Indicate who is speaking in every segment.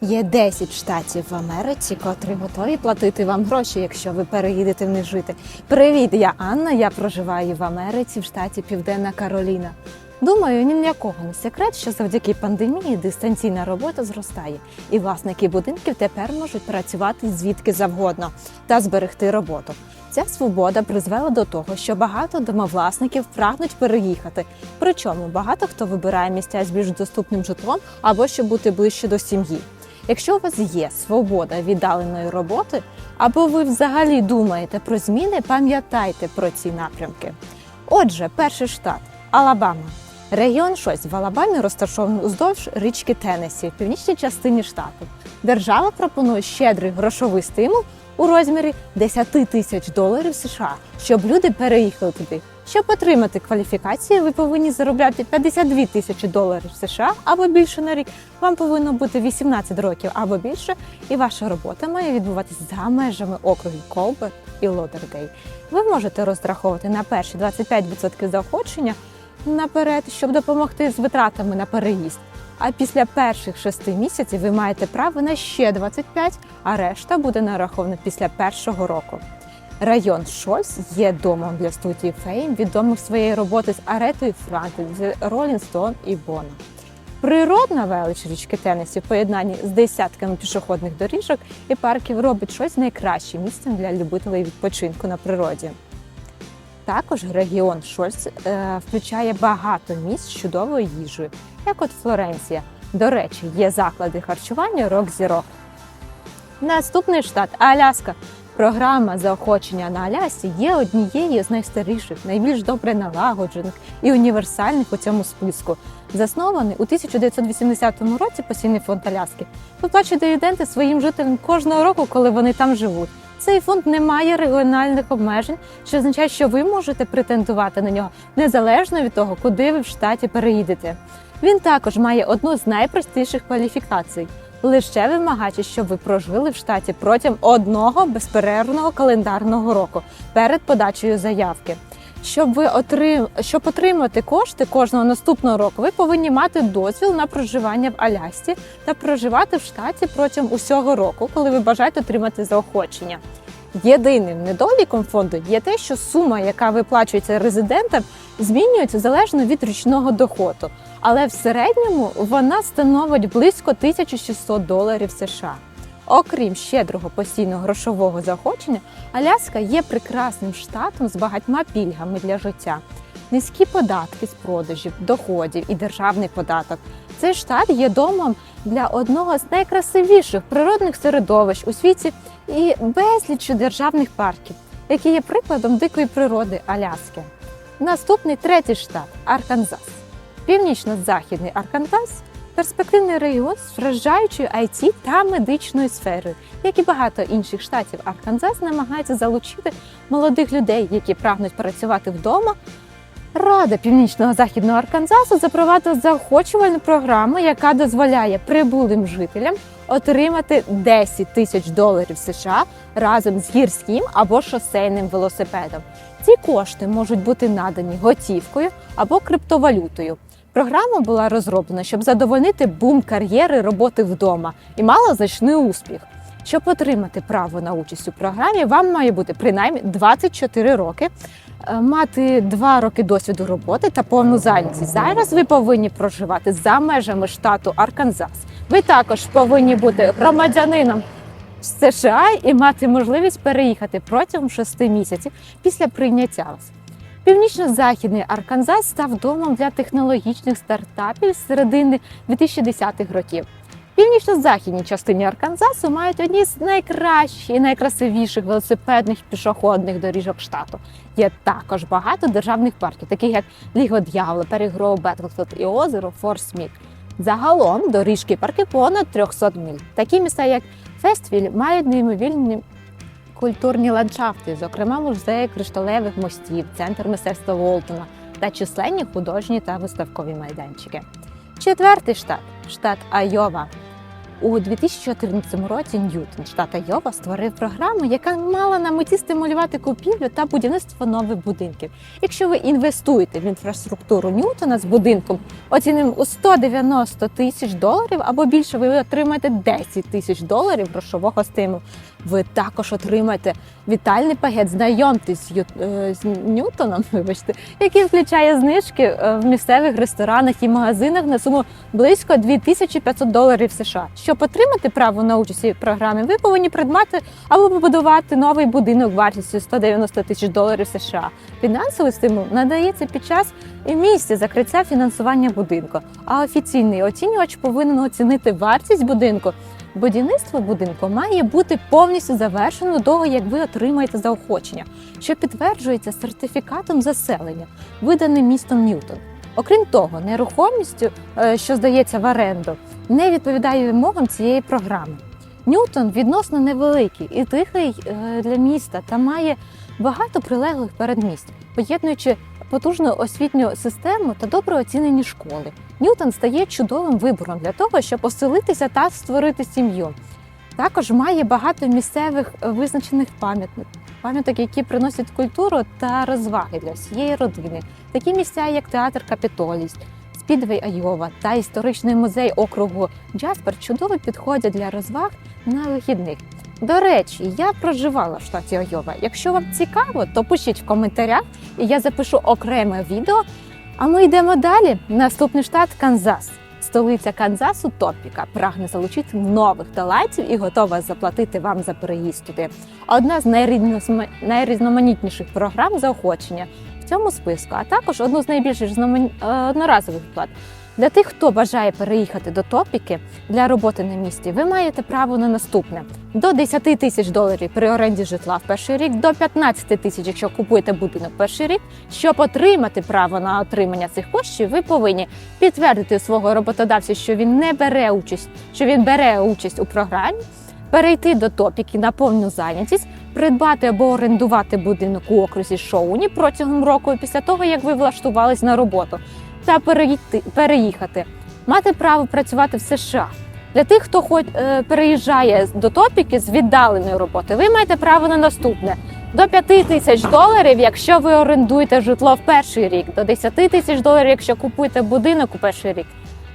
Speaker 1: Є 10 штатів в Америці, котрі готові платити вам гроші, якщо ви переїдете в них жити. Привіт, я Анна. Я проживаю в Америці в штаті Південна Кароліна. Думаю, ні для кого не секрет, що завдяки пандемії дистанційна робота зростає, і власники будинків тепер можуть працювати звідки завгодно та зберегти роботу. Ця свобода призвела до того, що багато домовласників прагнуть переїхати. Причому багато хто вибирає місця з більш доступним житлом або щоб бути ближче до сім'ї. Якщо у вас є свобода віддаленої роботи, або ви взагалі думаєте про зміни, пам'ятайте про ці напрямки. Отже, перший штат Алабама. Регіон щось в Алабамі розташований уздовж річки Теннессі в північній частині штату. Держава пропонує щедрий грошовий стимул у розмірі 10 тисяч доларів США, щоб люди переїхали туди. Щоб отримати кваліфікацію, ви повинні заробляти 52 тисячі доларів США або більше на рік. Вам повинно бути 18 років або більше, і ваша робота має відбуватися за межами округів Колберт і Лодердей. Ви можете розраховувати на перші 25% заохочення наперед, щоб допомогти з витратами на переїзд. А після перших шести місяців ви маєте право на ще 25, а решта буде нарахована після першого року. Район Шольц є домом для студії Фейм, відомих своєю роботи з Аретою Франклін, Стоун і Бона. Природна велич річки Теннесі в поєднанні з десятками пішохідних доріжок і парків робить щось найкращим місцем для любителів відпочинку на природі. Також регіон Шольц е, включає багато місць з чудовою їжею, як от Флоренція. До речі, є заклади харчування Рок Зіро. Наступний штат Аляска. Програма заохочення на Алясі є однією з найстаріших, найбільш добре налагоджених і універсальних у цьому списку. Заснований у 1980 році постійний фонд Аляски виплачує дивіденди своїм жителям кожного року, коли вони там живуть. Цей фонд не має регіональних обмежень, що означає, що ви можете претендувати на нього незалежно від того, куди ви в штаті переїдете. Він також має одну з найпростіших кваліфікацій. Лише вимагати, щоб ви прожили в штаті протягом одного безперервного календарного року перед подачею заявки. Щоб ви отрим... щоб отримати кошти кожного наступного року, ви повинні мати дозвіл на проживання в Алясці та проживати в штаті протягом усього року, коли ви бажаєте отримати заохочення. Єдиним недоліком фонду є те, що сума, яка виплачується резидентам, змінюється залежно від річного доходу. Але в середньому вона становить близько 1600 доларів США. Окрім щедрого постійного грошового заохочення, Аляска є прекрасним штатом з багатьма пільгами для життя. Низькі податки з продажів, доходів і державний податок. Цей штат є домом для одного з найкрасивіших природних середовищ у світі і безліччю державних парків, які є прикладом дикої природи Аляски. Наступний третій штат Арканзас. Північно-західний Арканзас перспективний регіон з вражаючою IT та медичною сферою, як і багато інших штатів. Арканзас намагається залучити молодих людей, які прагнуть працювати вдома. Рада північного західного Арканзасу запровадила заохочувальну програму, яка дозволяє прибулим жителям отримати 10 тисяч доларів США разом з гірським або шосейним велосипедом. Ці кошти можуть бути надані готівкою або криптовалютою. Програма була розроблена, щоб задовольнити бум кар'єри роботи вдома і мала значний успіх. Щоб отримати право на участь у програмі, вам має бути принаймні 24 роки, мати 2 роки досвіду роботи та повну зайнятість. Зараз ви повинні проживати за межами штату Арканзас. Ви також повинні бути громадянином США і мати можливість переїхати протягом 6 місяців після прийняття вас. Північно-західний Арканзас став домом для технологічних стартапів з середини 2010-х років. Північно-західній частині Арканзасу мають одні з найкращих і найкрасивіших велосипедних пішохідних доріжок штату. Є також багато державних парків, таких як Ліго Д'явола, Перегроу, Бетлфілд і озеро Форсмік. Загалом доріжки парки понад 300 миль. Такі міста, як Фествіль, мають неймовірні культурні ландшафти, зокрема музеї кришталевих мостів, центр мистецтва Волтона та численні художні та виставкові майданчики. Четвертий штат штат Айова. У 2014 році Ньютон, штата Йова створив програму, яка мала на меті стимулювати купівлю та будівництво нових будинків. Якщо ви інвестуєте в інфраструктуру Ньютона з будинком, оціним у 190 тисяч доларів або більше, ви отримаєте 10 тисяч доларів грошового стимулу. Ви також отримаєте вітальний пакет. Знайомтесь з, е, Ньютоном, вибачте, який включає знижки е, в місцевих ресторанах і магазинах на суму близько 2500 доларів США. Щоб отримати право на участь у програмі, ви повинні придбати або побудувати новий будинок вартістю 190 тисяч доларів США. Фінансовий стимул надається під час і місця закриття фінансування будинку. А офіційний оцінювач повинен оцінити вартість будинку. Будівництво будинку має бути повністю завершено до того, як ви отримаєте заохочення, що підтверджується сертифікатом заселення, виданим містом Ньютон. Окрім того, нерухомістю, е, що здається в оренду, не відповідає вимогам цієї програми. Ньютон відносно невеликий і тихий е, для міста та має багато прилеглих передмість, поєднуючи потужну освітню систему та добре оцінені школи. Ньютон стає чудовим вибором для того, щоб оселитися та створити сім'ю. Також має багато місцевих е, визначених пам'ятник, пам'яток, які приносять культуру та розваги для всієї родини. Такі місця, як театр Капітолій, Спідвей Айова та історичний музей округу Джаспер чудово підходять для розваг на вихідних. До речі, я проживала в штаті Айова. Якщо вам цікаво, то пишіть в коментарях, і я запишу окреме відео. А ми йдемо далі. Наступний штат Канзас. Столиця Канзасу Топіка прагне залучити нових талантів і готова заплатити вам за переїзд туди. Одна з найрізноманітніших програм заохочення цьому списку, а також одну з найбільш е, одноразових плат. Для тих, хто бажає переїхати до Топіки для роботи на місці, ви маєте право на наступне: до 10 тисяч доларів при оренді житла в перший рік, до 15 тисяч, якщо купуєте будинок перший рік. Щоб отримати право на отримання цих коштів, ви повинні підтвердити свого роботодавця, що він не бере участь, що він бере участь у програмі, перейти до топіки на повну зайнятість, придбати або орендувати будинок у окрузі Шоуні протягом року після того, як ви влаштувались на роботу, та переїхати, мати право працювати в США. Для тих, хто хоч е, переїжджає до топіки з віддаленої роботи, ви маєте право на наступне до 5 тисяч доларів, якщо ви орендуєте житло в перший рік, до 10 тисяч доларів, якщо купуєте будинок у перший рік.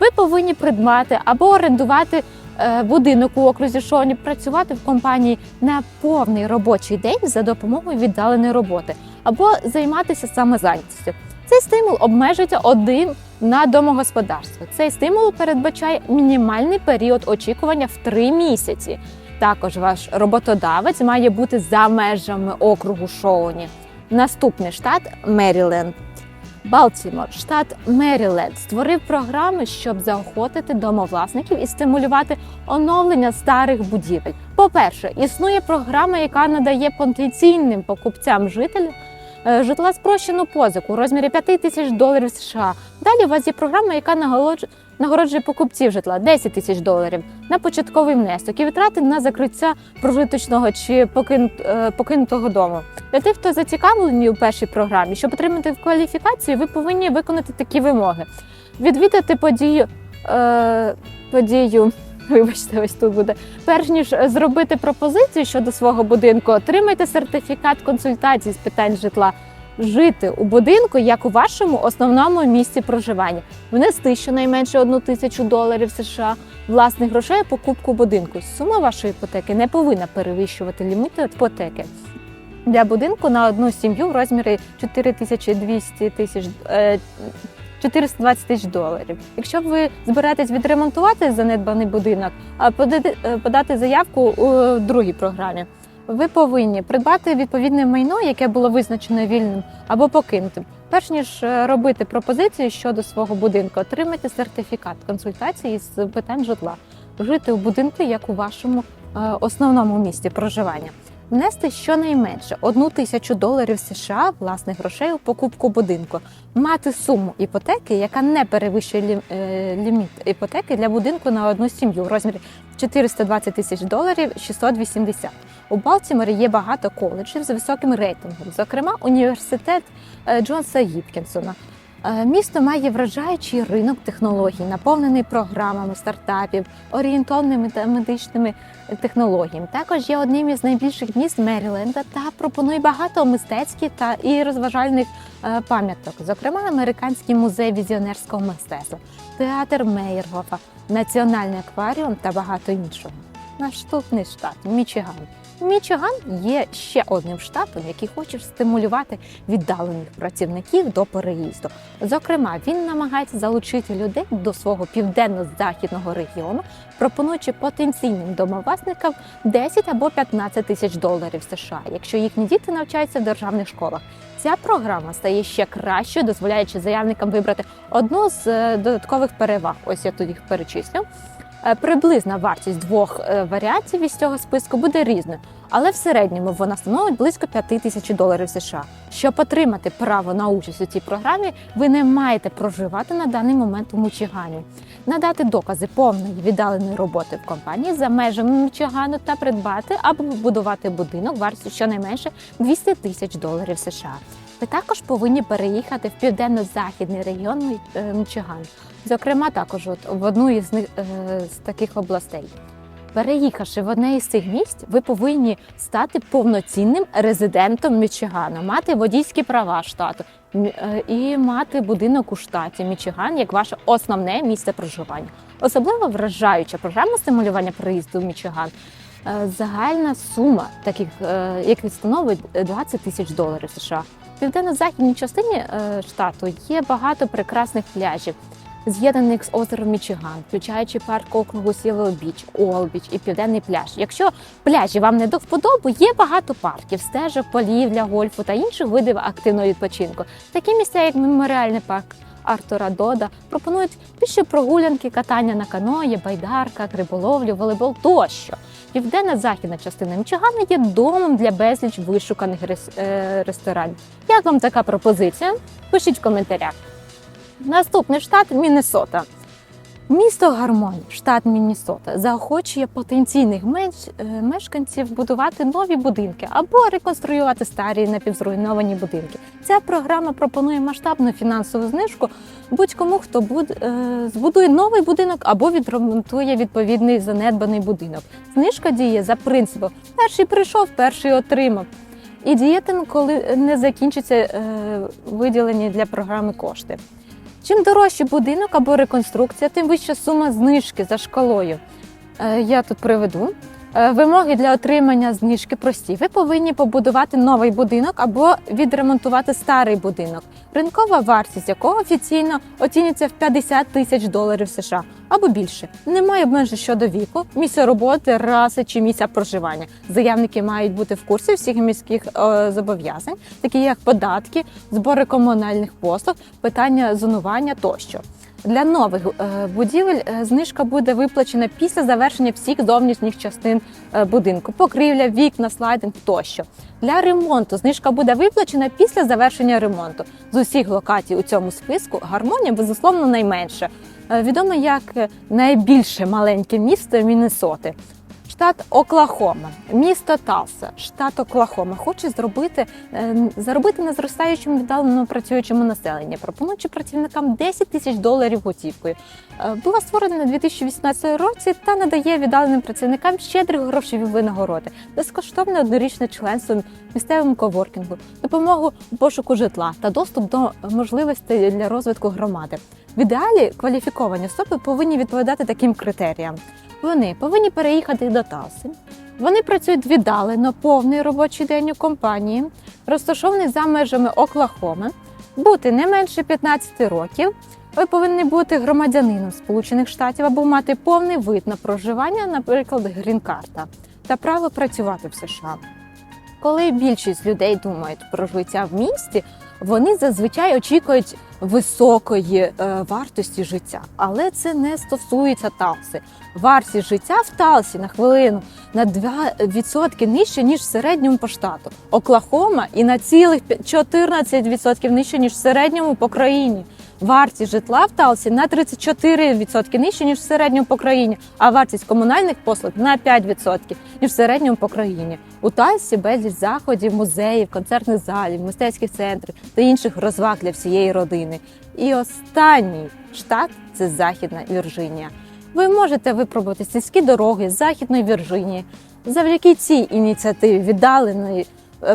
Speaker 1: Ви повинні придбати або орендувати будинок у окрузі Шоні, працювати в компанії на повний робочий день за допомогою віддаленої роботи, або займатися самозайнятістю. Цей стимул обмежується один на домогосподарство. Цей стимул передбачає мінімальний період очікування в 3 місяці. Також ваш роботодавець має бути за межами округу Шоуні. Наступний штат Меріленд. Балтімор, штат Меріленд, створив програми, щоб заохотити домовласників і стимулювати оновлення старих будівель. По-перше, існує програма, яка надає потенційним покупцям жителів е, житла спрощену позику у розмірі 5 тисяч доларів США. Далі у вас є програма, яка нагороджує покупців житла 10 тисяч доларів на початковий внесок і витрати на закриття прожиточного чи е, покинутого дому. Для тих, хто зацікавлений у першій програмі, щоб отримати кваліфікацію, ви повинні виконати такі вимоги: відвідати подію, е, подію. Вибачте, ось тут буде. Перш ніж зробити пропозицію щодо свого будинку, отримайте сертифікат консультації з питань житла. Жити у будинку як у вашому основному місці проживання, внести щонайменше одну тисячу доларів США власних грошей покупку будинку. Сума вашої іпотеки не повинна перевищувати ліміти іпотеки для будинку на одну сім'ю в розмірі 4200 тисяч. е, 420 тисяч доларів. Якщо ви збираєтесь відремонтувати занедбаний будинок, а е, подати заявку у другій програмі, ви повинні придбати відповідне майно, яке було визначено вільним або покинутим. Перш ніж е, робити пропозицію щодо свого будинку, отримайте сертифікат консультації з питань житла, жити у будинку як у вашому е, основному місці проживання. Внести щонайменше одну тисячу доларів США власних грошей у покупку будинку, мати суму іпотеки, яка не перевищує е, ліміт іпотеки для будинку на одну сім'ю в розмірі 420 тисяч доларів 680. У Балтіморі є багато коледжів з високим рейтингом, зокрема університет е, Джонса Гіпкінсона. Е, Місто має вражаючий ринок технологій, наповнений програмами стартапів, орієнтовними та медичними технологіями. Також є одним із найбільших міст Меріленда та пропонує багато мистецьких та і розважальних е, пам'яток, зокрема американський музей візіонерського мистецтва, театр Мейергофа, національний акваріум та багато іншого. Наступний штат Мічиган. Мічиган є ще одним штатом, який хоче стимулювати віддалених працівників до переїзду. Зокрема, він намагається залучити людей до свого південно-західного регіону, пропонуючи потенційним домовласникам 10 або 15 тисяч доларів США, якщо їхні діти навчаються в державних школах. Ця програма стає ще кращою, дозволяючи заявникам вибрати одну з е, додаткових переваг. Ось я тут їх перечислю. Е, Приблизна вартість двох е, варіантів із цього списку буде різною, але в середньому вона становить близько 5 тисяч доларів США. Щоб отримати право на участь у цій програмі, ви не маєте проживати на даний момент у Мічигані, надати докази повної віддаленої роботи в компанії за межами Мічигану та придбати або побудувати будинок вартістю щонайменше 200 тисяч доларів США. Ви також повинні переїхати в південно-західний регіон е, Мічиган, зокрема також от в одну із них е, з таких областей. Переїхавши в одне із цих місць, ви повинні стати повноцінним резидентом Мічигану, мати водійські права штату е, і мати будинок у штаті Мічиган як ваше основне місце проживання. Особливо вражаюча програма стимулювання приїзду в Мічиган. Е, Загальна сума таких, яких становить 20 тисяч доларів США. В південно-західній частині штату є багато прекрасних пляжів, з'єднаних з озером Мічиган, включаючи парк округу Сіло Біч, Уолбіч і Південний пляж. Якщо пляжі вам не до вподоби, є багато парків, стежок, полів для гольфу та інших видів активного відпочинку. Такі місця, як меморіальний парк. Артура Дода пропонують піші прогулянки, катання на каної, байдарках, риболовлю, волейбол тощо. Південно-західна частина Мічигана є домом для безліч вишуканих рес- е, ресторанів. Як вам така пропозиція? Пишіть в коментарях. Наступний штат Міннесота. Місто Гармонь, штат Міннесота, заохочує потенційних е, мешканців будувати нові будинки або реконструювати старі напівзруйновані будинки. Ця програма пропонує масштабну фінансову знижку будь-кому, хто буд, е, збудує новий будинок або відремонтує відповідний занедбаний будинок. Знижка діє за принципом перший прийшов, перший отримав. І діятиме, коли не закінчаться е, виділені для програми кошти. Чим дорожчий будинок або реконструкція, тим вища сума знижки за шкалою. Е, Я тут приведу. Е, Вимоги для отримання знижки прості. Ви повинні побудувати новий будинок або відремонтувати старий будинок, ринкова вартість якого офіційно оцінюється в 50 тисяч доларів США або більше. Немає обмежень щодо віку, місця роботи, раси чи місця проживання. Заявники мають бути в курсі всіх міських е, зобов'язань, такі як податки, збори комунальних послуг, питання зонування тощо. Для нових е, будівель е, знижка буде виплачена після завершення всіх зовнішніх частин е, будинку, покрівля, вікна, слайдинг тощо. Для ремонту знижка буде виплачена після завершення ремонту. З усіх локацій у цьому списку гармонія безусловно найменша. Відомо як найбільше маленьке місто Міннесоти. Штат Оклахома, місто Талса, штат Оклахома хоче зробити е, заробити на зростаючому віддалено працюючому населенні, пропонуючи працівникам 10 тисяч доларів готівкою. Е, Була створена на 2018 році та надає віддаленим працівникам щедрі грошові винагороди, безкоштовне однорічне членство місцевому коворкінгу, допомогу у пошуку житла та доступ до можливостей для розвитку громади. В ідеалі кваліфіковані особи повинні відповідати таким критеріям. Вони повинні переїхати до Талси. Вони працюють віддалено повний робочий день у компанії, розташований за межами Оклахоми, бути не менше 15 років. Ви повинні бути громадянином Сполучених Штатів або мати повний вид на проживання, наприклад, грін-карта, та право працювати в США. Коли більшість людей думають про життя в місті, вони зазвичай очікують високої е, вартості життя, але це не стосується Талси. Вартість життя в Талсі на хвилину на 2% нижче ніж в середньому по штату. Оклахома і на цілих 14% нижче ніж в середньому по країні. Вартість житла в Талсі на 34% нижче, ніж в середньому по країні, а вартість комунальних послуг на 5%, ніж в середньому по країні. У Талсі безліч заходів, музеїв, концертних залів, мистецьких центрів та інших розваг для всієї родини. І останній штат це Західна Вірджинія. Ви можете випробувати сільські дороги з Західної Вірджинії. Завдяки цій ініціативі віддаленої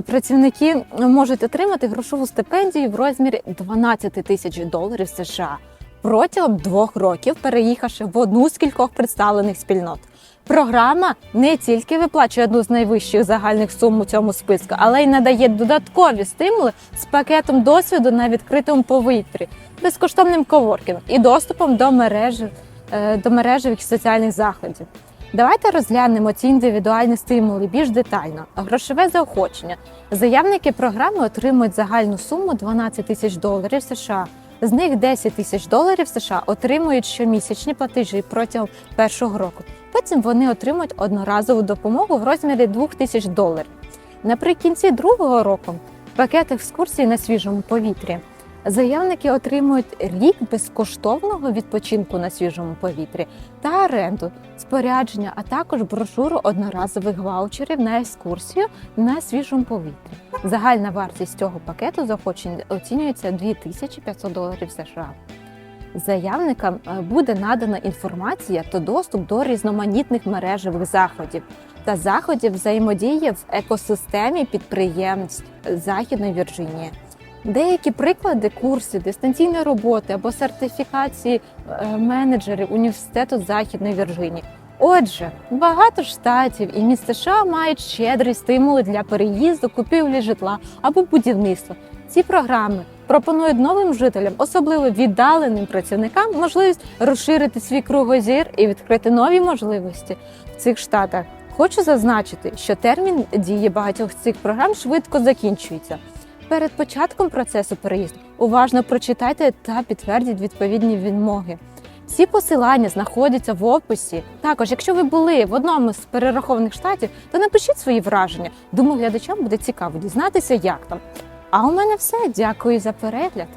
Speaker 1: працівники можуть отримати грошову стипендію в розмірі 12 тисяч доларів США протягом двох років, переїхавши в одну з кількох представлених спільнот. Програма не тільки виплачує одну з найвищих загальних сум у цьому списку, але й надає додаткові стимули з пакетом досвіду на відкритому повітрі, безкоштовним коворкінгом і доступом до мережі е, до мережевих соціальних заходів. Давайте розглянемо ці індивідуальні стимули більш детально. Грошове заохочення. Заявники програми отримують загальну суму 12 тисяч доларів США. З них 10 тисяч доларів США отримують щомісячні платежі протягом першого року. Потім вони отримують одноразову допомогу в розмірі 2 тисяч доларів. Наприкінці другого року пакет екскурсій на свіжому повітрі. Заявники отримують рік безкоштовного відпочинку на свіжому повітрі та оренду, спорядження, а також брошуру одноразових ваучерів на екскурсію на свіжому повітрі. Загальна вартість цього пакету заохочень оцінюється 2500 доларів США. Заявникам е, буде надана інформація та доступ до різноманітних мережевих заходів та заходів взаємодії в екосистемі підприємств Західної Вірджинії. Деякі приклади курсів дистанційної роботи або сертифікації е, менеджерів університету Західної Вірджинії. Отже, багато штатів і міст США мають щедрі стимули для переїзду, купівлі житла або будівництва. Ці програми пропонують новим жителям, особливо віддаленим працівникам, можливість розширити свій кругозір і відкрити нові можливості в цих штатах. Хочу зазначити, що термін дії багатьох з цих програм швидко закінчується. Перед початком процесу переїзду уважно прочитайте та підтвердіть відповідні вимоги. Всі посилання знаходяться в описі. Також, якщо ви були в одному з перерахованих штатів, то напишіть свої враження. Думаю, глядачам буде цікаво дізнатися, як там. А у мене все. Дякую за перегляд.